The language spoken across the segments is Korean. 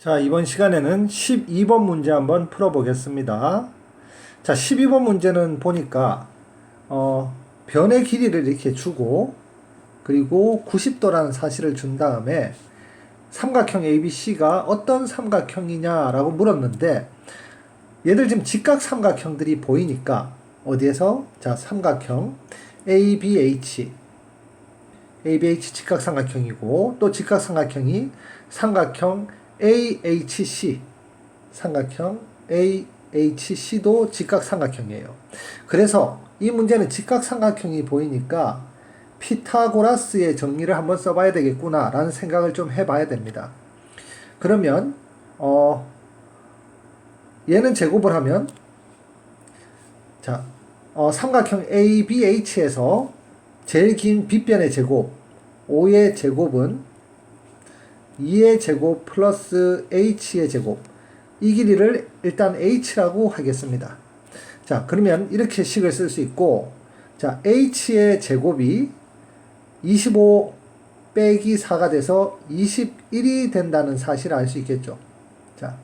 자, 이번 시간에는 12번 문제 한번 풀어보겠습니다. 자, 12번 문제는 보니까, 어, 변의 길이를 이렇게 주고, 그리고 90도라는 사실을 준 다음에, 삼각형 ABC가 어떤 삼각형이냐라고 물었는데, 얘들 지금 직각 삼각형들이 보이니까, 어디에서? 자, 삼각형 ABH. ABH 직각 삼각형이고, 또 직각 삼각형이 삼각형 AHC 삼각형 AHC도 직각 삼각형이에요. 그래서 이 문제는 직각 삼각형이 보이니까 피타고라스의 정리를 한번 써봐야 되겠구나 라는 생각을 좀 해봐야 됩니다. 그러면 어 얘는 제곱을 하면 자 어, 삼각형 ABH에서 제일 긴 빗변의 제곱 5의 제곱은 2의 제곱 플러스 h의 제곱 이 길이를 일단 h라고 하겠습니다. 자 그러면 이렇게 식을 쓸 수 있고 자 h의 제곱이 25 빼기 4가 돼서 21이 된다는 사실을 알 수 있겠죠. 자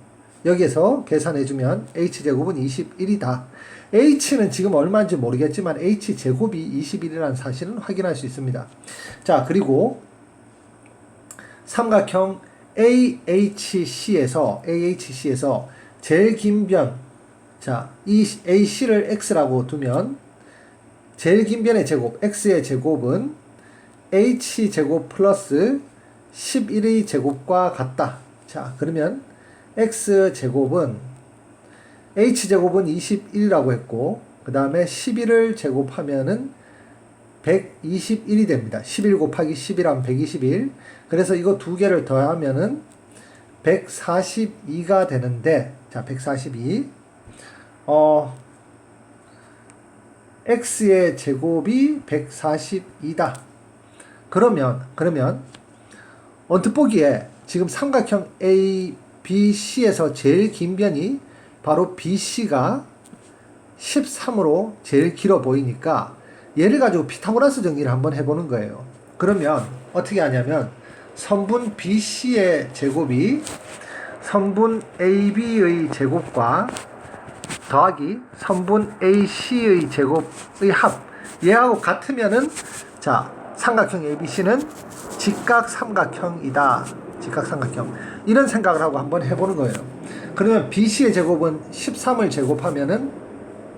여기에서 계산해주면 h제곱은 21이다. h는 지금 얼마인지 모르겠지만 h제곱이 21이라는 사실은 확인할 수 있습니다. 자 그리고 삼각형 AHC에서 AHC에서 제일 긴 변, 자, 이 AC를 x라고 두면 제일 긴 변의 제곱, x의 제곱은 h 제곱 플러스 11의 제곱과 같다. 자, 그러면 x 제곱은 h 제곱은 21이라고 했고 그 다음에 11을 제곱하면은 121이 됩니다. 11 곱하기 11하면 121. 그래서 이거 두 개를 더하면은 142가 되는데, 자, 142. 어, x의 제곱이 142다. 그러면, 그러면, 언뜻 보기에 지금 삼각형 A, B, C에서 제일 긴 변이 바로 BC가 13으로 제일 길어 보이니까 얘를 가지고 피타고라스 정리를 한번 해보는 거예요. 그러면 어떻게 하냐면 선분 BC의 제곱이 선분 AB의 제곱과 더하기 선분 AC의 제곱의 합 얘하고 같으면은 자 삼각형 ABC는 직각 삼각형이다. 직각 삼각형 이런 생각을 하고 한번 해보는 거예요. 그러면 BC의 제곱은 13을 제곱하면은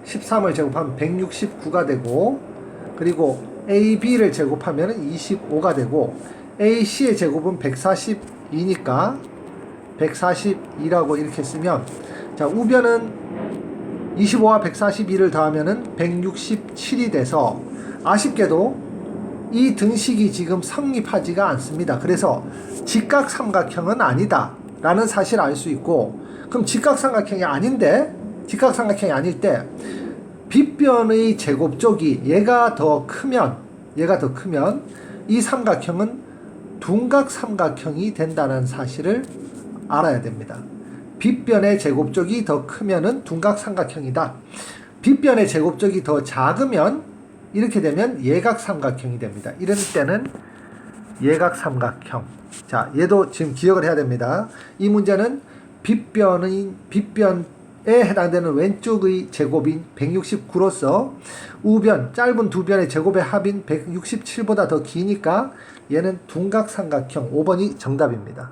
13을 제곱하면 169가 되고 그리고 AB를 제곱하면 25가 되고 AC의 제곱은 142니까 142라고 이렇게 쓰면 자 우변은 25와 142를 더하면은 167이 돼서 아쉽게도 이 등식이 지금 성립하지가 않습니다. 그래서 직각 삼각형은 아니다 라는 사실을 알수 있고 그럼 직각 삼각형이 아닌데 직각 삼각형이 아닐 때 빗변의 제곱 쪽이 얘가 더 크면 얘가 더 크면 이 삼각형은 둔각 삼각형이 된다는 사실을 알아야 됩니다. 빗변의 제곱 쪽이 더 크면은 둔각 삼각형이다. 빗변의 제곱 쪽이 더 작으면 이렇게 되면 예각 삼각형이 됩니다. 이런 때는 예각 삼각형. 자, 얘도 지금 기억을 해야 됩니다. 이 문제는 빗변의 빗변 에 해당되는 왼쪽의 제곱인 169로서 우변 짧은 두 변의 제곱의 합인 167보다 더 기니까 얘는 둔각삼각형 5번이 정답입니다.